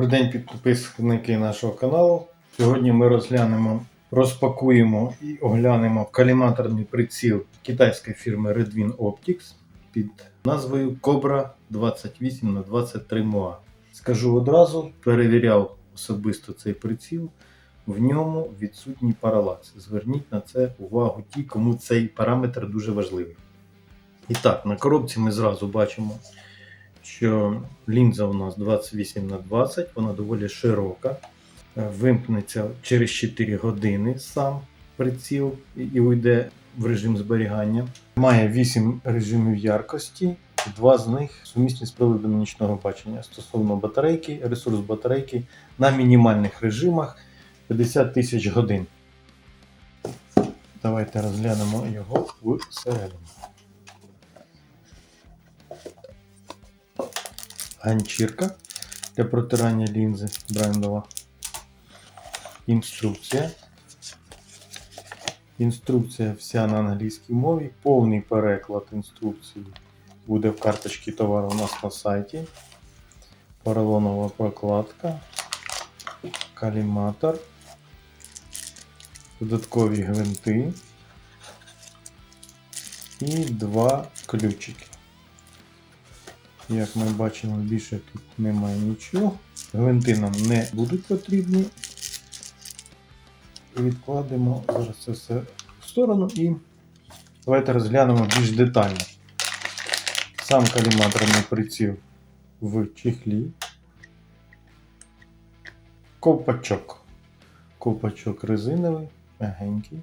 Добрий день, підписники нашого каналу. Сьогодні ми розглянемо, розпакуємо і оглянемо каліматорний приціл китайської фірми Redwin Optics під назвою Cobra 28 на 23 MOA. Скажу одразу, перевіряв особисто цей приціл. В ньому відсутній паралакс. Зверніть на це увагу ті, кому цей параметр дуже важливий. І так, на коробці ми зразу бачимо, що лінза у нас 28 на 20, вона доволі широка. Е, Вимкнеться через 4 години сам приціл і- уйде в режим зберігання. Має 8 режимів яркості, два з них сумісні з приладом нічного бачення. Стосовно батарейки, ресурс батарейки на мінімальних режимах 50 тисяч годин. Давайте розглянемо його всередині. Ганчірка для протирання лінзи брендова. Інструкція. Інструкція вся на англійській мові. Повний переклад інструкції буде в карточці товару у нас на сайті. Поролонова прокладка, каліматор, додаткові гвинти і два ключики. Як ми бачимо, більше тут немає нічого. Гвинти нам не будуть потрібні. Відкладемо зараз це все в сторону і давайте розглянемо більш детально. Сам каліматорний приціл в чехлі. Ковпачок. Ковпачок резиновий, мягенький.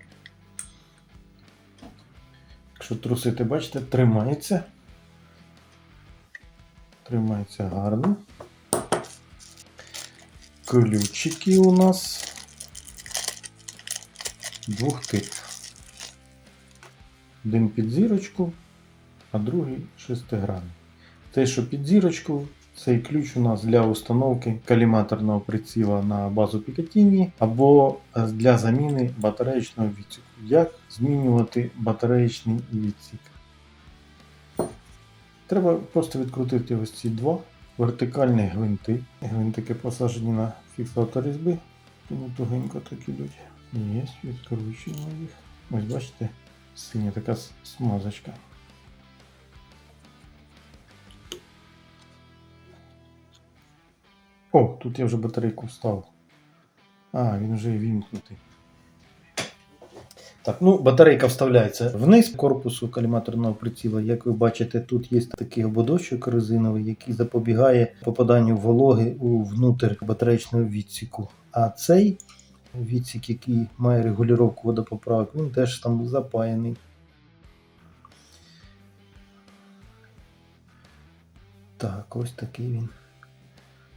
Якщо трусити, бачите, тримається. Тримається гарно. Ключики у нас двох типів. Один під зірочку, а другий шестигранний. Те, що під зірочку, цей ключ у нас для установки каліматорного приціла на базу Picatinny або для заміни батареєчного відсіку. Як змінювати батареєчний відсік? Треба просто відкрутити ось ці два вертикальні гвинти. Гвинтики посаджені на фіксатор різьби, тому тугенько так ідуть. Є, відкручуємо їх. Ось бачите, синя така смазочка. О, тут я вже батарейку вставив. А, він вже і вімкнутий. Так, ну батарейка вставляється вниз корпусу каліматорного приціла. Як ви бачите, тут є такий ободочок резиновий, який запобігає попаданню вологи у внутрь батареєчного відсіку. А цей відсік, який має регулювання водопоправок, він теж там запаяний. Так, ось такий він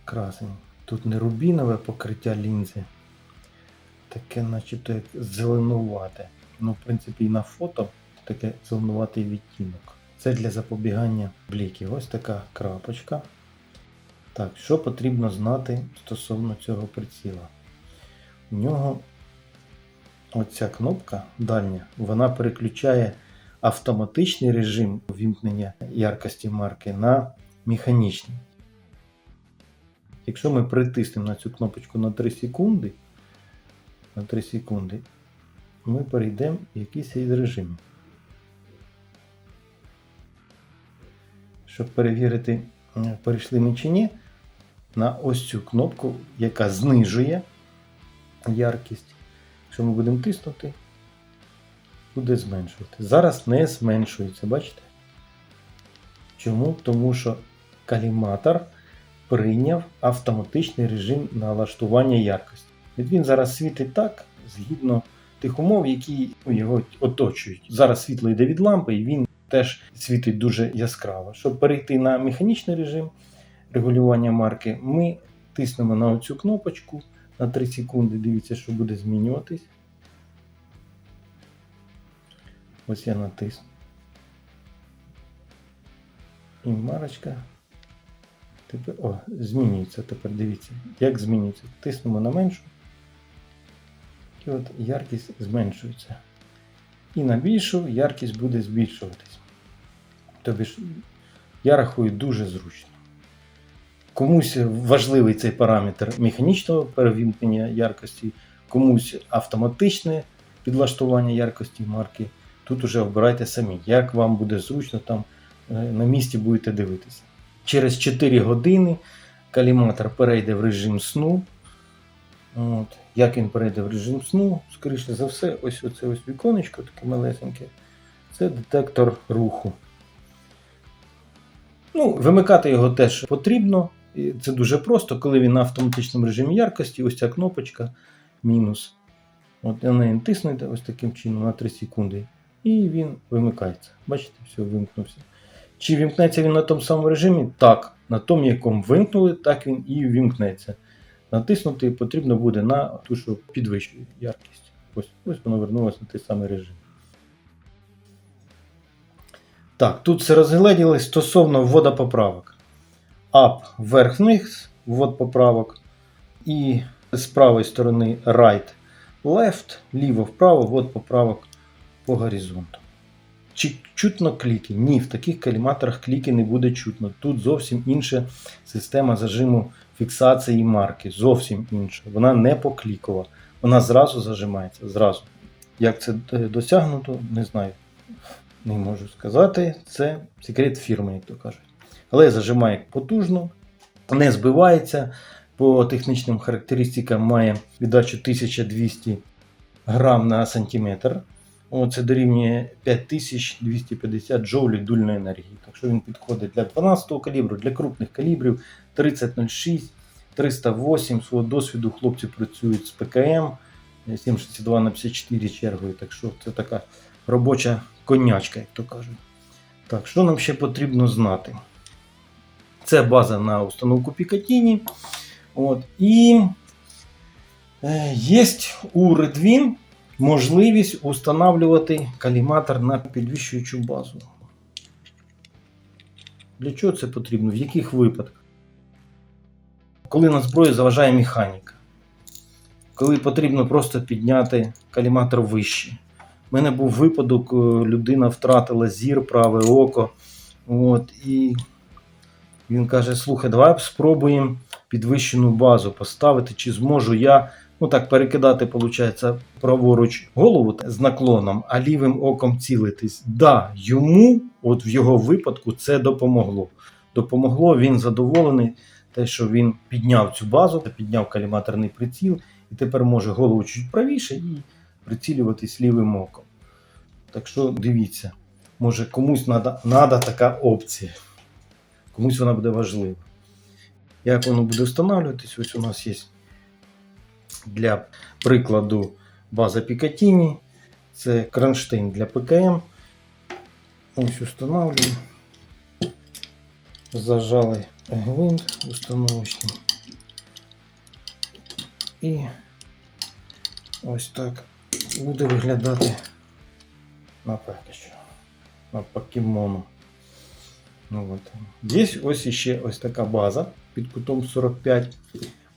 красень. Тут не рубінове покриття лінзи, таке начебто як зеленувате. Ну, в принципі, і на фото таке зеленуватий відтінок. Це для запобігання бліків. Ось така крапочка. Так, що потрібно знати стосовно цього приціла? У нього оця кнопка дальня, вона переключає автоматичний режим вімкнення яркості марки на механічний. Якщо ми притиснемо на цю кнопочку на 3 секунди, на 3 секунди, ми перейдемо в якийсь із режимів. Щоб перевірити, е, перейшли ми чи ні, на ось цю кнопку, яка знижує яркість. Якщо ми будемо тиснути, буде зменшувати. Зараз не зменшується, бачите? Чому? Тому що каліматор прийняв автоматичний режим налаштування яркості. Він зараз світить так, згідно тих умов, які ну, його оточують. Зараз світло йде від лампи, і він теж світить дуже яскраво. Щоб перейти на механічний режим регулювання марки, ми тиснемо на оцю кнопочку на 3 секунди. Дивіться, що буде змінюватись. Ось я натисну. І марочка. Тепер, о, змінюється тепер, дивіться. Як змінюється? Тиснемо на меншу. І от яркість зменшується. І на більшу яркість буде збільшуватись. Тобі ж, я рахую дуже зручно. Комусь важливий цей параметр механічного перевімкнення яркості, комусь автоматичне підлаштування яркості марки. Тут уже обирайте самі, як вам буде зручно там е, на місці будете дивитися. Через 4 години каліматор перейде в режим сну. От. Як він перейде в режим сну, скоріше за все, ось оце ось віконечко таке малесеньке. Це детектор руху. Ну, вимикати його теж потрібно. І це дуже просто, коли він на автоматичному режимі яркості, ось ця кнопочка мінус. От на неї тиснете ось таким чином на 3 секунди. І він вимикається. Бачите, все, вимкнувся. Чи вімкнеться він на тому самому режимі? Так. На тому, якому вимкнули, так він і вімкнеться. Натиснути потрібно буде на ту, що підвищує яркість. Ось, ось воно вернулося на той самий режим. Так, тут все розгледіли стосовно ввода поправок. Up вверх-вниз, ввод поправок. І з правої сторони right, left, ліво-вправо, ввод поправок по горизонту. Чи чутно кліки? Ні, в таких каліматорах кліки не буде чутно. Тут зовсім інша система зажиму фіксації марки. Зовсім інша. Вона не поклікова. Вона зразу зажимається. Зразу. Як це е, досягнуто, не знаю. Не можу сказати. Це секрет фірми, як то кажуть. Але зажимає потужно, не збивається. По технічним характеристикам має віддачу 1200 грам на сантиметр. Це дорівнює 5250 джоулів дульної енергії. Так що він підходить для 12 го калібру, для крупних калібрів 3006, 308. Свого досвіду хлопці працюють з ПКМ 762 на 54 чергою. Так що це така робоча конячка, як то кажуть. Так, що нам ще потрібно знати? Це база на установку. От. І е, є у Redwin можливість установлювати каліматор на підвищуючу базу. Для чого це потрібно? В яких випадках? Коли на зброю заважає механіка. Коли потрібно просто підняти каліматор вище. У мене був випадок, людина втратила зір, праве око. От, І він каже: слухай, давай спробуємо підвищену базу поставити, чи зможу я ну так перекидати, виходить, праворуч голову з наклоном, а лівим оком цілитись. Да, йому, от в його випадку, це допомогло. Допомогло, він задоволений, те, що він підняв цю базу, підняв каліматорний приціл, і тепер може голову чуть правіше і прицілюватись лівим оком. Так що дивіться, може комусь треба така опція. Комусь вона буде важлива. Як воно буде встановлюватись? Ось у нас є для прикладу база Picatinny. Це кронштейн для ПКМ. Ось встановлюємо. Зажали гвинт установочний. І ось так буде виглядати на пекачу, на покемону. Ну, от. Є ось іще ось така база під кутом 45.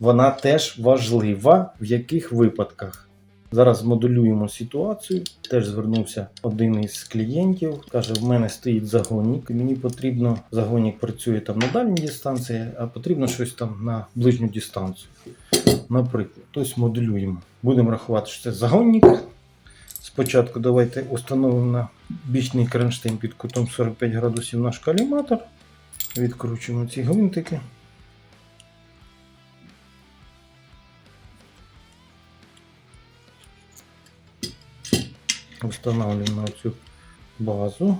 Вона теж важлива в яких випадках. Зараз модулюємо ситуацію. Теж звернувся один із клієнтів. Каже, в мене стоїть загонник. Мені потрібно, загонник працює там на дальній дистанції, а потрібно щось там на ближню дистанцію. Наприклад, тобто моделюємо. Будемо рахувати, що це загонник. Спочатку давайте установимо на бічний кронштейн під кутом 45 градусів наш каліматор. Відкручуємо ці гвинтики. Встановлюємо цю базу.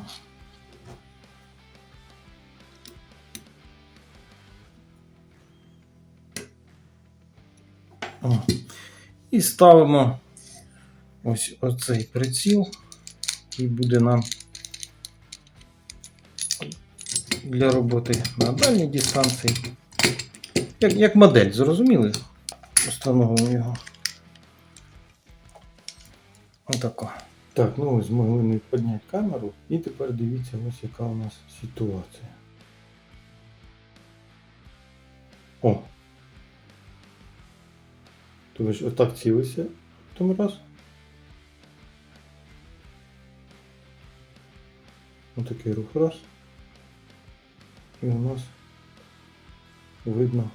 О. І ставимо ось оцей приціл, який буде нам для роботи на дальній дистанції. Як як модель, зрозуміли? Установимо його. Отако. Так, ну ось змогли ми підняти камеру і тепер дивіться, ось яка у нас ситуація. О! То ви ж отак цілися в тому раз. Ось такий рух раз. І у нас видно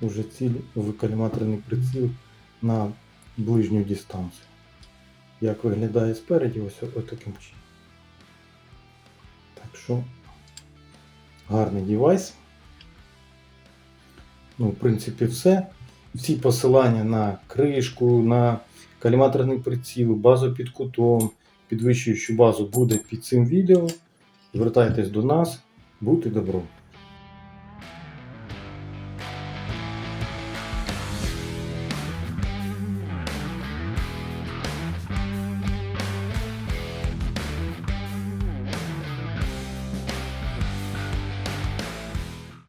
уже ціль в приціл на ближню дистанцію. Як виглядає спереді, ось отаким чином. Так що гарний девайс. Ну, в принципі, все. Всі посилання на кришку, на каліматорний приціл, базу під кутом, підвищуючу базу буде під цим відео. Звертайтесь до нас, будьте добро.